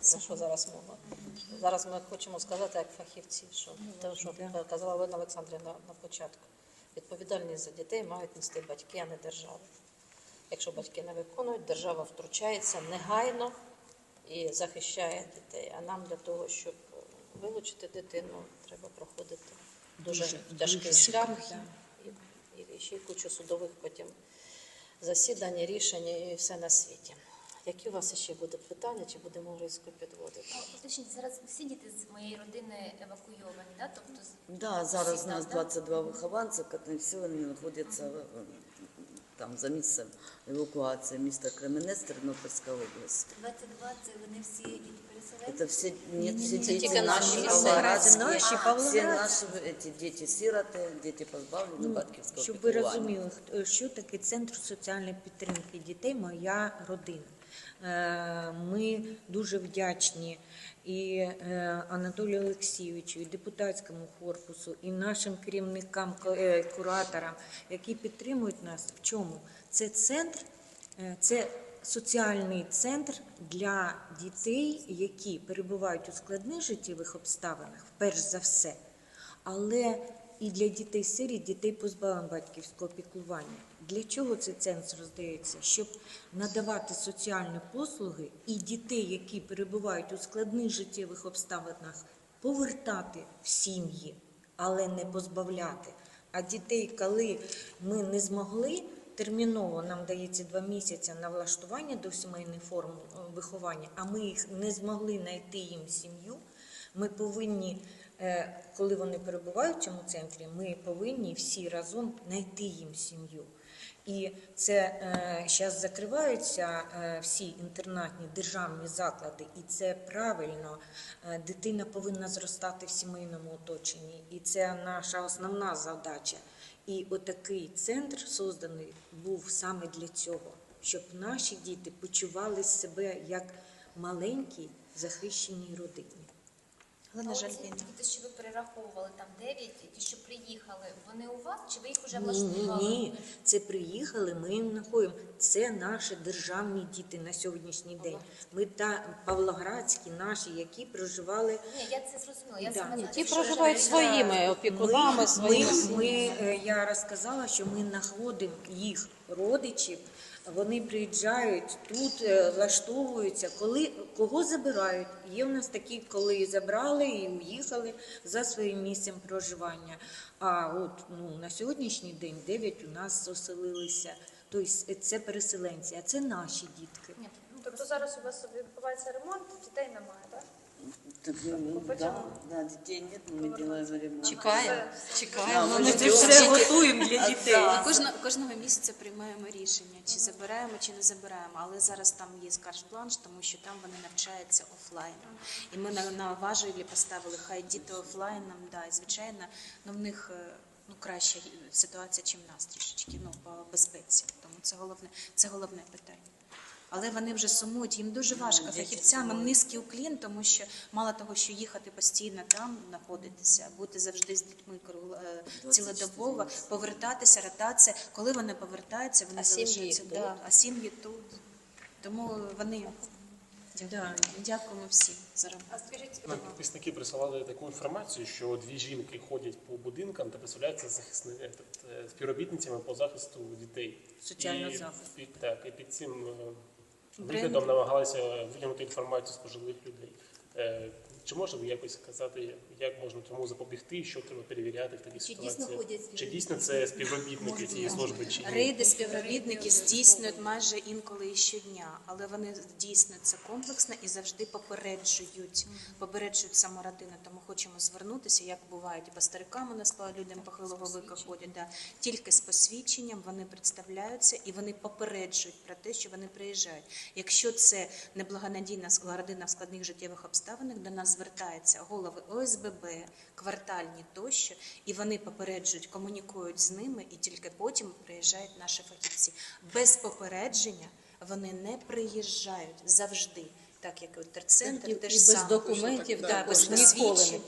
За що зараз мова? Зараз ми хочемо сказати як фахівці, що те, що казала Олена Олександрівна на початку. Відповідальність за дітей мають нести батьки, а не держава. Якщо батьки не виконують, держава втручається негайно і захищає дітей. А нам для того, щоб вилучити дитину, треба проходити дуже, Дуже, тяжкий дуже шлях і, і ще кучу судових потім засідань, рішень і все на світі. Які у вас ще будуть питання, чи будемо риску підводити? Уточніть, зараз всі діти з моєї родини евакуйовані, да? тобто з- Да, зараз у нас там, да? 22 вихованці, які всі вони знаходяться е, там за місцем евакуації міста Кременець, Тернопільська область. 22 це вони всі діти переселенці? Это все, нет, все дети тільки наши, наші. Наші, всі павлоградські. наші эти дети-сироти, дети позбавлені батьківського Щоб ви піклування. розуміли, хто- що таке центр соціальної підтримки дітей, моя родина. Е, Ми дуже вдячні і е, Анатолію Олексійовичу, і депутатському корпусу, і нашим керівникам, е, кураторам, які підтримують нас. В чому? Це центр, це соціальний центр для дітей, які перебувають у складних життєвих обставинах, перш за все але і для дітей сиріт, дітей позбавлених батьківського піклування. Для чого цей центр роздається? Щоб надавати соціальні послуги і дітей, які перебувають у складних життєвих обставинах, повертати в сім'ї, але не позбавляти. А дітей, коли ми не змогли, терміново нам дається два місяці на влаштування до сімейної форми е, виховання, а ми їх не змогли знайти їм сім'ю. Ми повинні, е, коли вони перебувають в цьому центрі, ми повинні всі разом знайти їм сім'ю. І це зараз закриваються е, всі інтернатні державні заклади, і це правильно. Е, Дитина повинна зростати в сімейному оточенні, і це наша основна задача. І отакий центр созданий був саме для цього, щоб наші діти почували себе як маленькі захищені родині. А оці діти, що ви перераховували, там 9, ті, що приїхали, вони у вас, чи ви їх вже влаштували? ні, ні. Це приїхали, ми їм знаходимо. Це наші державні діти на сьогоднішній день. Ми та павлоградські наші, які проживали. Ні, я це зрозуміла. Я Да. Ні, за Ті що проживають вже- своїми опікунами, Ми, своїми ми, ми, е, я розказала, що ми знаходимо їх родичів. Вони приїжджають тут, е, влаштовуються. Коли кого забирають? Є в нас такі, коли забрали і уїхали за своїм місцем проживання. А от ну на сьогоднішній день 9 у нас оселилися. Тобто це переселенці, а це наші дітки. Ну, Тобто зараз у вас відбувається ремонт, дітей немає, так? Так, ну, да, да, детей нет, но мы делаем ремонт. Чекаємо, Да, чекаємо. ми ждемо. готуємо для Ми кожного, кожного місяця приймаємо рішення, чи забираємо, чи не забираємо. Але зараз там є карт-бланш, тому що там вони навчаються офлайном. І ми на, на важелі поставили хай діти офлайном, да, і звичайно, ну в них е, ну краща ситуація, ніж в нас трішечки, ну по безпеці. Тому це головне, це головне питання. Але вони вже сумують, їм дуже важко діти фахівцям. Низький уклін, тому що мало того, що їхати постійно там знаходитися, бути завжди з дітьми е, 24 цілодобово, повертатися, ротація. Коли вони повертаються, вони А залишаються тут? да, а сім'ї тут. Тому вони Да. дякуємо всім за роботу. А скажіть, Нам підписники присилали таку інформацію, що дві жінки ходять по будинкам та представляються захисни... е, е, співробітницями по захисту дітей. Соціального захисту. Так, і під цим е, Люди виглядом намагалися витягнути інформацію з пожилих людей. Чи можна ви якось сказати, як можна тому запобігти, що треба перевіряти в такій ситуації? Чи дійсно це співробітники цієї служби? Чи ні? Рейди співробітники здійснюють майже інколи і щодня, але вони здійснюють це комплексно і завжди попереджують, попереджують саму родину. Тому хочемо звернутися, як бувають і по старикам у нас по людям похилого віку ходять. Да. Тільки з посвідченням вони представляються і вони попереджують про те, що вони приїжджають. Якщо це неблагонадійна родина в складних життєвих обставинах, до нас звертаються голови ОСББ, квартальні тощо, і вони попереджують, комунікують з ними, і тільки потім приїжджають наші фахівці. Без попередження вони не приїжджають завжди. Так як і терцентр, І- теж і без саме. документів Да, також без посвідчень.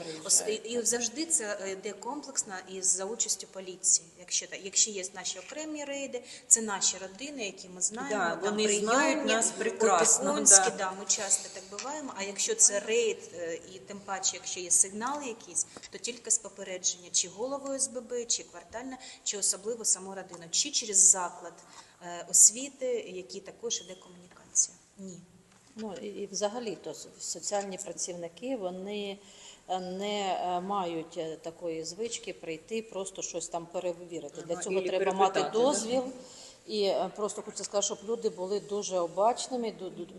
І, завжди це е, йде комплексно і за участю поліції. Якщо так, якщо є наші окремі рейди, це наші родини, які ми знаємо, Да, там вони прийомні, знають нас прекрасно, опікунські, да. да, ми часто так буваємо. А якщо це рейд, е, і тим паче, якщо є сигнали якісь, то тільки з попередження, чи головою СББ, чи квартальна, чи особливо саму родину, чи через заклад е, освіти, який також іде комунікація. Ні. Ну і, і взагалі то соціальні працівники вони е, не е, мають е, такої звички прийти, просто щось там перевірити. Для цього треба мати дозвіл. І просто хочу сказати, щоб люди були дуже обачними,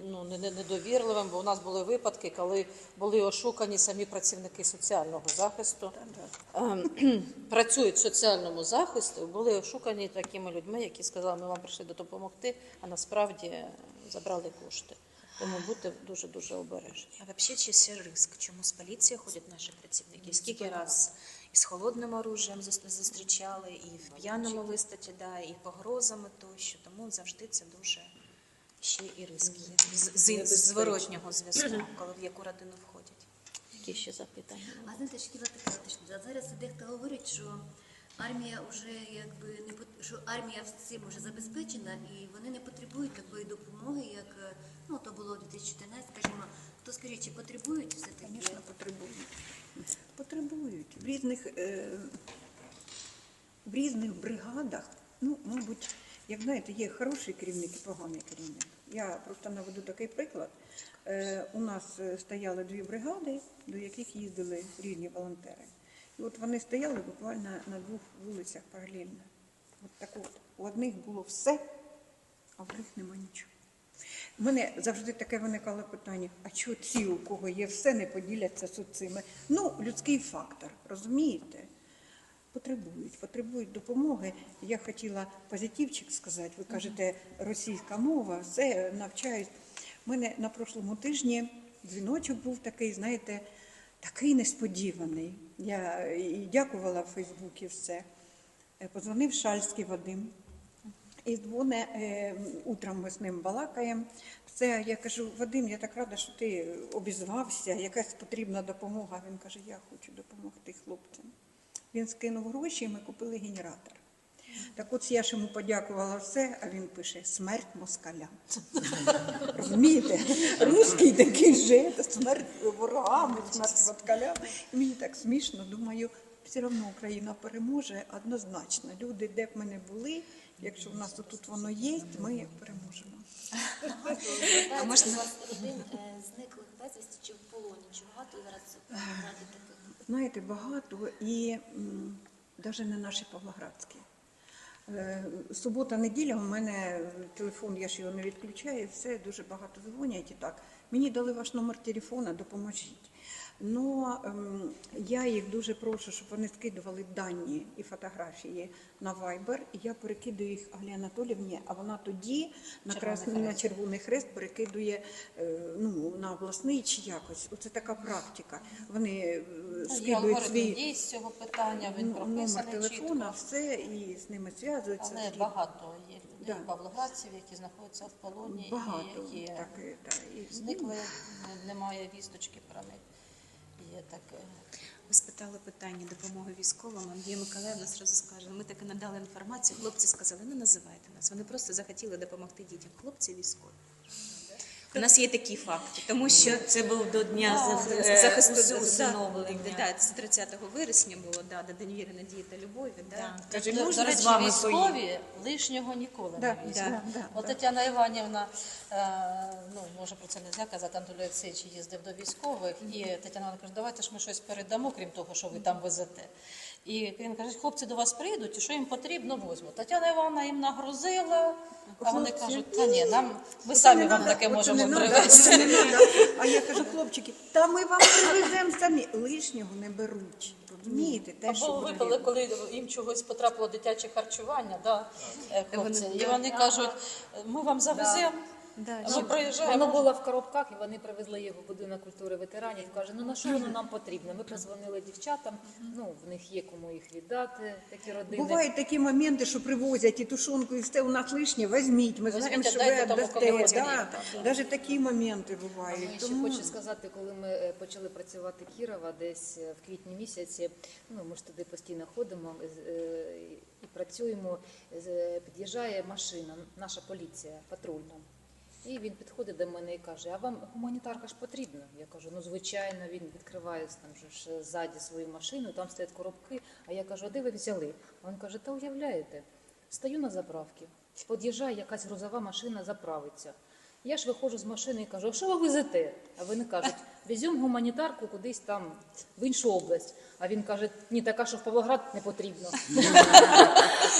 ну, не- не- недовірливими, бо у нас були випадки, коли були ошукані самі працівники соціального захисту. Ем, Працюють в соціальному захисті, були ошукані такими людьми, які сказали, ми вам прийшли допомогти, а насправді забрали кошти. Тому будьте дуже дуже обережні. А взагалі чи це риск? Чому з поліції ходять наші працівники? Скільки раз і з холодним оружієм зус- зустрічали, і в п'яному вистаті, да, і погрозами тощо. Тому завжди це дуже ще і ризик є. З, з, з зворотнього зв'язку, коли в яку родину входять. Які ще запитання? А знаєте, ще хотіла уточнити. А зараз дехто говорить, що армія вже якби не пот- що армія всім вже забезпечена і вони не потребують такої допомоги, як е, ну то було у 2014, скажімо. То скажіть, чи потребують все таки? Звісно, потребують. Потребують. В різних, е, в різних бригадах, ну, мабуть, як знаєте, є хороший керівник і поганий керівник. Я просто наведу такий приклад. Е, у нас е, стояли дві бригади, до яких їздили різні волонтери. І от вони стояли буквально на двох вулицях паралельно. От так от. У одних було все, а в других нема нічого. У мене завжди таке виникало питання: а чого ці, у кого є все, не поділяться з цими? Ну, людський фактор, розумієте? Потребують, потребують допомоги. Я хотіла позитивчик сказати. Ви кажете, російська мова, все навчають. У мене на прошлому тижні дзвіночок був такий, знаєте, такий несподіваний. Я і дякувала в Фейсбуці все. Е, Позвонив Шальський Вадим. І дзвоне е, утром ми з ним балакаємо. Все, я кажу, Вадим, я так рада, що ти обізвався, якась потрібна допомога. Він каже, я хочу допомогти хлопцям. Він скинув гроші, і ми купили генератор. Так от я ж йому подякувала все, а він пише смерть москалям. Розумієте? Руський такий же, смерть ворогам, смерть москалям. І мені так смішно, думаю, все одно Україна переможе однозначно. Люди, де б ми не були, якщо в нас тут воно є, ми переможемо. А можна- у вас родин е, зниклих безвісті чи в полоні? Чи багато зараз таких? Знаєте, багато і навіть не наші павлоградські. Е, Субота, неділя, у мене телефон, я ж його не відключаю, все дуже багато дзвонять і так. Мені дали ваш номер телефона, допоможіть. Ну, ем, я їх дуже прошу, щоб вони скидували дані і фотографії на Viber, і я перекидаю їх Алі Анатолівні, а вона тоді на, красний, на Червоний Хрест перекидує е, ну, на обласний чи якось. Оце така практика. Вони е, скидують свій дій з цього питання, він ну, номер телефона, чітко. все, і з ними зв'язуються. Але багато є людей, Да. павлоградців, які знаходяться в полоні, Багато. і які Так, і- так, зникли, не- немає вісточки про них. Є таке. Ви спитали питання допомоги військовим. Андрій Миколаївна зразу скаже. Ми таки надали інформацію. Хлопці сказали, не називайте нас. Вони просто захотіли допомогти дітям. Хлопці військові. У нас є такі факти, тому що Це був до дня захисту е, усиновлення. Да, це 30 вересня було, да, до День віри, надії та любові. Да. Да. Каже, До- можна речі, вами військові лишнього ніколи Да, не візьмуть. да, да, От да. Тетяна Іванівна, е, ну може про це не можна казати, Анатолій Олексійович їздив до військових, і Тетяна Іванівна каже, давайте ж ми щось передамо, крім того, що ви там везете. І він каже, хлопці до вас прийдуть, і що їм потрібно, возьму. Тетяна Івановна їм нагрузила, а вони кажуть, та ні, нам ми самі вам таке можемо привезти. А я кажу, хлопчики, та ми вам привеземо самі. Лишнього не беруть. Розумієте? Те, що Або випили, коли їм чогось потрапило дитяче харчування, да, хлопці. І вони кажуть, ми вам завеземо, Ми проїжджаємо. Воно було в коробках, і вони привезли його в будинок культури ветеранів. Каже, ну на що воно нам потрібно? Ми позвонили дівчатам. Ну в них є кому їх віддати, такі родини. Бувають такі моменти, що привозять і тушонку, і все у нас лишнє, візьміть, ми знаємо, Візьміть, що ви дайте тому, віддасте. Да. Навіть такі моменти бувають. ще Тому... хочу сказати, коли ми е, почали працювати Кірова, десь е, в квітні місяці, ну ми ж туди постійно ходимо з- е, і працюємо. з- Під'їжджає машина, наша поліція патрульна. І він підходить до мене і каже: А вам гуманітарка ж потрібна? Я кажу, ну звичайно, він відкриває там же ж ззаді свою машину, там стоять коробки. А я кажу, а де ви взяли? А він каже, та уявляєте, стою на заправці, під'їжджає якась грузова машина, заправиться. Я ж виходжу з машини і кажу, а що ви везете? А вони кажуть, веземо гуманітарку кудись там в іншу область. А він каже, ні, така, що в Павлоград не потрібно.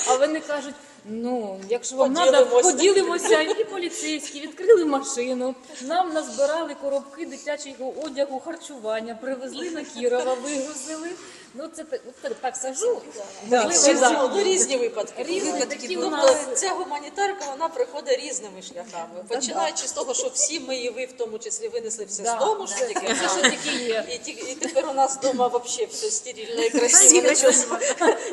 А вони кажуть, ну, якщо вам треба, поділимося. І поліцейські відкрили машину, нам назбирали коробки дитячого одягу, харчування, привезли на Кірова, вигрузили. Ну, це так, от так. Можливо. Ну, різні випадки. Різні такі у Тобто ця гуманітарка вона приходить різними шляхами. Починаючи з того, що всі ми і ви в тому числі винесли все з дому, що таке. Це що таке є. І, і тепер у нас вдома взагалі все стерильно і красиво.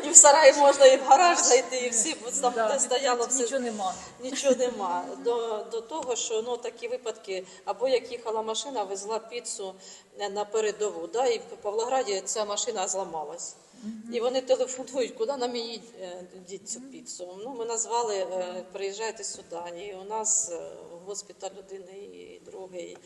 І в сарай можна, і в гараж зайти, і всі там де стояло все. Нічого нема. Нічого нема. До, до того, що ну, такі випадки, або як їхала машина, везла піцу е, на передову, да, і в Павлограді ця машина зламалась. І вони телефонують, куди нам її е, діть цю піцу. Ну, ми назвали, е, приїжджайте сюди. І у нас е, госпіталь один і другий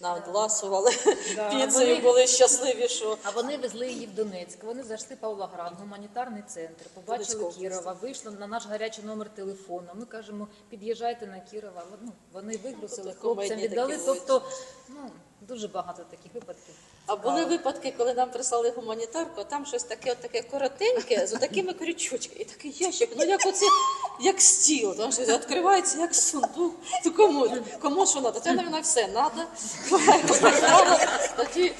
надласували піцею, вони- були щасливі, що А вони везли її в Донецьк. Вони зайшли Павлоград, гуманітарний центр, побачили Донецька область. Кірова, вийшли на наш гарячий номер телефону. Ми кажемо, під'їжджайте на Кірова. Ну, вони вигрузили, Тут хлопцям комедні віддали. такі Тобто, ну дуже багато таких випадків. А були випадки, коли нам прислали гуманітарку, а там щось таке, от таке коротеньке, з такими крючочками, і такий ящик, ну як оце, як стіл, там щось відкривається, як сундук. То кому, кому що треба? Це, мабуть, все треба. Тоді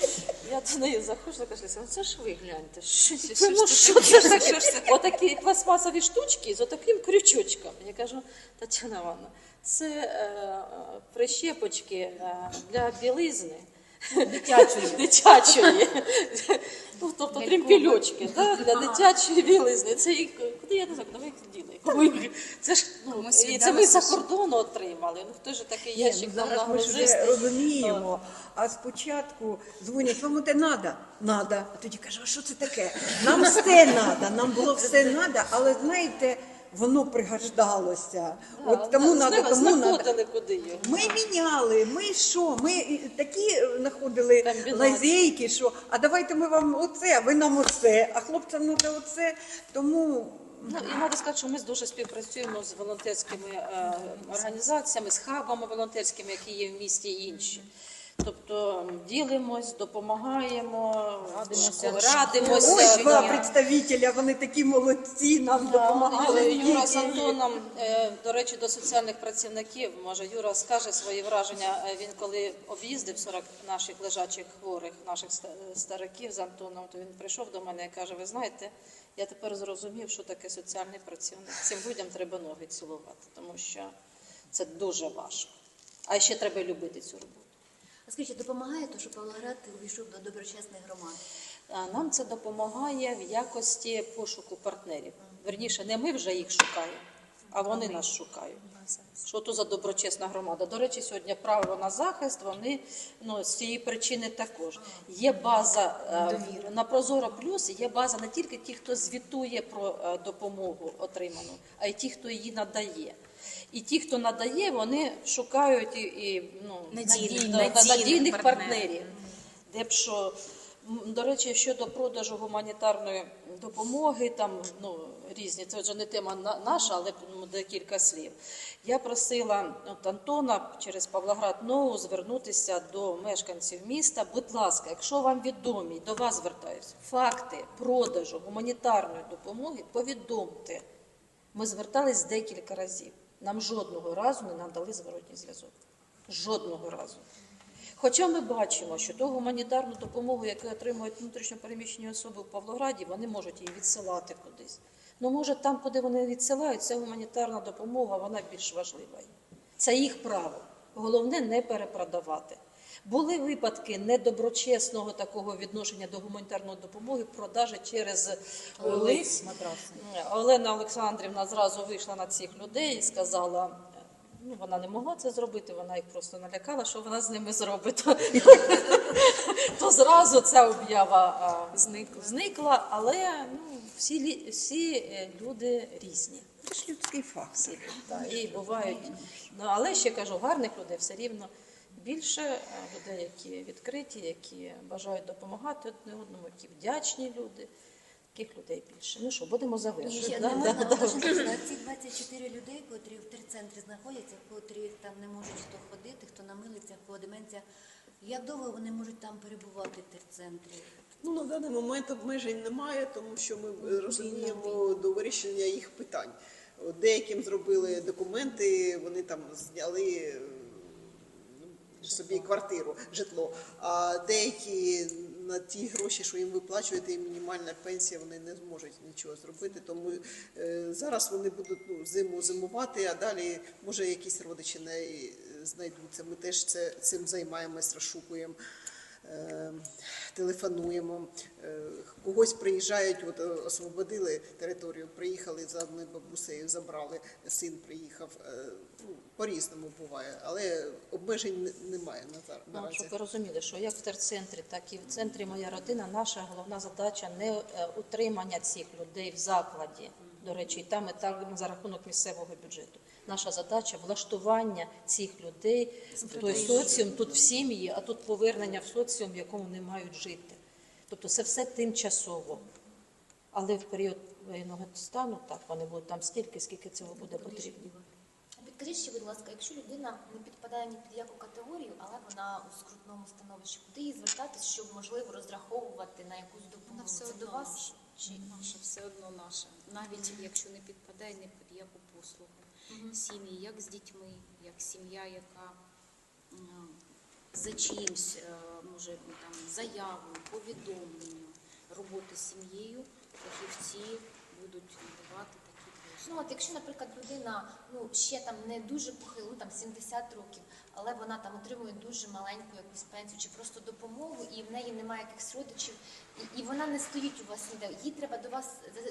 я до неї заходжу, кажу, ну це ж ви гляньте, що, це, ну, що це ж таке? Отакі пластмасові штучки з отаким крючочком. Я кажу, Тетяна Івановна, це е, прищепочки е, для білизни. Дитячої. дитячої. Ну, тобто тремпільочки да, для дитячої білизни. Це і куди я не знаю, куди ви їх діли? Кому їх? Це ж ну, Комусь і це ми за кордону отримали. Ну хто ж такий Ні, ящик ну, нам зараз ми ж вже нагрузив? розуміємо. А спочатку дзвонять, вам те надо? Надо. А тоді кажу, а що це таке? Нам все надо, нам було все надо, але знаєте, воно пригождалося. От тому надо, тому надо. знаходили куди його. Ми міняли, ми що? Ми і такі е, знаходили Комбінації. лазейки, що а давайте ми вам оце, а ви нам оце, а хлопцям треба оце. Тому Ну, і треба сказати, що ми дуже співпрацюємо з волонтерськими е, організаціями, з хабами волонтерськими, які є в місті і інші. Тобто ділимось, допомагаємо, Радимося. радимося. ось два представителя, вони такі молодці, нам Да, допомагали. Юра, Юра з Антоном, е, до речі, до соціальних працівників, може, Юра скаже свої враження. Е, Він коли об'їздив 40 наших лежачих хворих, наших ста- стариків з Антоном, то він прийшов до мене і каже: ви знаєте, я тепер зрозумів, що таке соціальний працівник. Цим людям треба ноги цілувати, тому що це дуже важко. А ще треба любити цю роботу. А скажіть, допомагає то, що Павлоград увійшов до доброчесних громад? Нам це допомагає в якості пошуку партнерів. Верніше, не ми вже їх шукаємо, а вони нас шукають. Що то за доброчесна громада? До речі, сьогодні право на захист. Вони ну з цієї причини також є база е, на Прозоро Плюс. Є база не тільки ті, хто звітує про е, допомогу отриману, а й ті, хто її надає. І ті, хто надає, вони шукають і, і ну Надійних- надійних надійних партнерів. партнерів. Де б що, до речі, щодо продажу гуманітарної допомоги, там ну різні, це вже не тема на- наша, але ну, декілька слів. Я просила от Антона через Павлоград Нову звернутися до мешканців міста. Будь ласка, якщо вам відомі, до вас звертаюся, факти продажу гуманітарної допомоги, повідомте. Ми звертались декілька разів. Нам жодного разу не надали зворотній зв'язок. Жодного разу. Хоча ми бачимо, що ту гуманітарну допомогу, яку отримують внутрішньопереміщені особи в Павлограді, вони можуть її відсилати кудись. Ну, може, там, куди вони відсилають, ця гуманітарна допомога, вона більш важлива. Це їх право. Головне не перепродавати. Були випадки недоброчесного такого відношення до гуманітарної допомоги, продажі через лист. Олена Олександрівна зразу вийшла на цих людей і сказала. Ну, вона не могла це зробити, вона їх просто налякала, що вона з ними зробить. То зразу ця об'ява Зникла. але ну, всі, лі- всі е, люди різні. Це ж людський факт. І бувають. Ну, але ще кажу, гарних людей все рівно більше, е, людей, які відкриті, які бажають допомагати одне одному, які вдячні люди. Таких людей більше. Ну що, будемо завершувати. ще да? не Да, можна да. ці 24 людей, котрі в терцентрі знаходяться, котрі там не можуть хто ходити, хто на милицях, хто деменція. Як довго вони можуть там перебувати в терцентрі? Ну, на даний момент обмежень немає, тому що ми е, розуміємо до вирішення їх питань. Деяким зробили документи, вони там зняли ну, собі квартиру, житло. А деякі на ті гроші, що їм виплачуєте, і мінімальна пенсія, вони не зможуть нічого зробити. Тому е, зараз вони будуть ну, зиму зимувати, а далі може якісь родичі не е, знайдуться. Ми теж це, цим займаємось, розшукуємо. Е, телефонуємо, е, когось приїжджають, от е, освободили територію, приїхали за одною бабусею, забрали, син приїхав. Ну, по-різному буває, але обмежень немає на Ну, наразі. щоб ви розуміли, що як в терцентрі, так і в центрі моя родина, наша головна задача не утримання цих людей в закладі. До речі, і там і так за рахунок місцевого бюджету. Наша задача влаштування цих людей в той соціум, тут в сім'ї, а тут повернення в соціум, в якому вони мають жити. Тобто це все тимчасово. Але в період воєнного стану так вони будуть там стільки, скільки цього буде потрібно. Підкажіть ще, будь ласка, якщо людина не підпадає ні під яку категорію, але вона у скрутному становищі, куди їй звертатись, щоб можливо розраховувати на якусь Вона допомогу? все Це одно до вас? наша. Чи наша все одно наша. Навіть якщо не підпадає ні під яку послугу. Сім'ї, як з дітьми, як сім'я, яка за чимсь, е, може там заявою, повідомленням роботи з сім'єю, фахівці будуть надавати. Ну от якщо, наприклад, людина ну ще там не дуже похилу, там 70 років, але вона там отримує дуже маленьку якусь пенсію чи просто допомогу, і в неї немає якихось родичів, і, і вона не стоїть у вас ніде. Їй треба до вас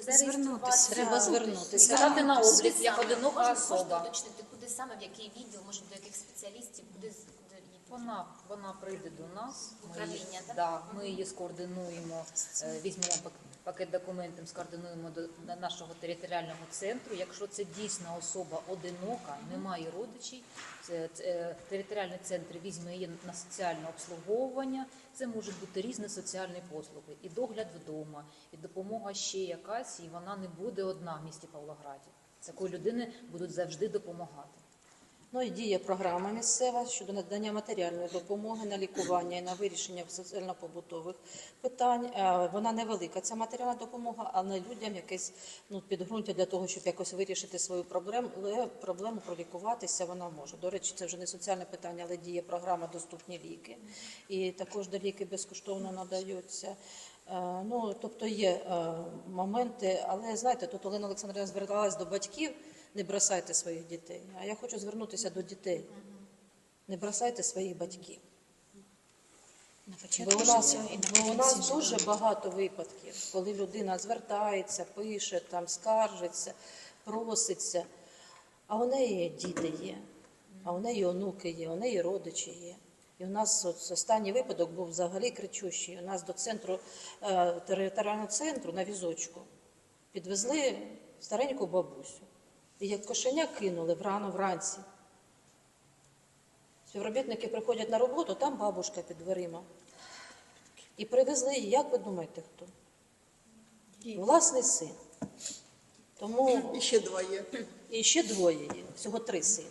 Звернутися. Треба звернутися. Стати на облік як Можна- особа. Можете уточнити, куди саме, в який відділ, може до яких спеціалістів, куди, куди її Вона, вона прийде до нас, ми її, так? да, ми її скоординуємо, е, візьмемо пак- пакет документів, скоординуємо до нашого територіального центру. Якщо це дійсна особа одинока, немає родичів, е, територіальний центр візьме її на соціальне обслуговування. Це можуть бути різні соціальні послуги, і догляд вдома, і допомога ще якась, і вона не буде одна в місті Павлограді. Такої людини будуть завжди допомагати. Ну і діє програма місцева щодо надання матеріальної допомоги на лікування і на вирішення соціально-побутових питань. Е, Вона невелика, ця матеріальна допомога, але людям якесь ну, підґрунтя для того, щоб якось вирішити свою проблему, але проблему пролікуватися вона може. До речі, це вже не соціальне питання, але діє програма Доступні ліки. І також де ліки безкоштовно надаються. Е, Ну, тобто є е, моменти, але знаєте, тут Олена Олександрівна зверталась до батьків, не бросайте своїх дітей. А я хочу звернутися до дітей. Не бросайте своїх батьків. Бо у нас, бо у нас дуже багато випадків, коли людина звертається, пише, там, скаржиться, проситься, а у неї діти є, а у неї онуки є, у неї родичі є. І у нас от останній випадок був взагалі кричущий. У нас до центру е, територіального центру на візочку підвезли стареньку бабусю. І як кошеня кинули врано вранці. Співробітники приходять на роботу, там бабушка під дверима. І привезли її, як ви думаєте, хто? Власний син. Тому І ще два є. і ще двоє є, всього три сини.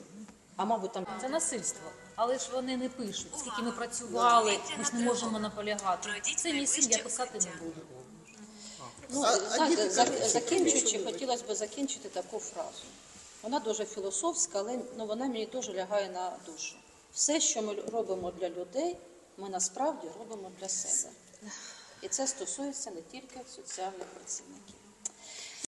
А мабуть, там Це насильство. Але ж вони не пишуть, скільки ми працювали, ми ж не можемо наполягати. Це мій син, я писати не буду. Ну, знаєте, кажуть, закінчуючи, хотілося б закінчити таку фразу. Вона дуже філософська, але ну, вона мені дуже лягає на душу. Все, що ми робимо для людей, ми насправді робимо для себе. І це стосується не тільки соціальних працівників.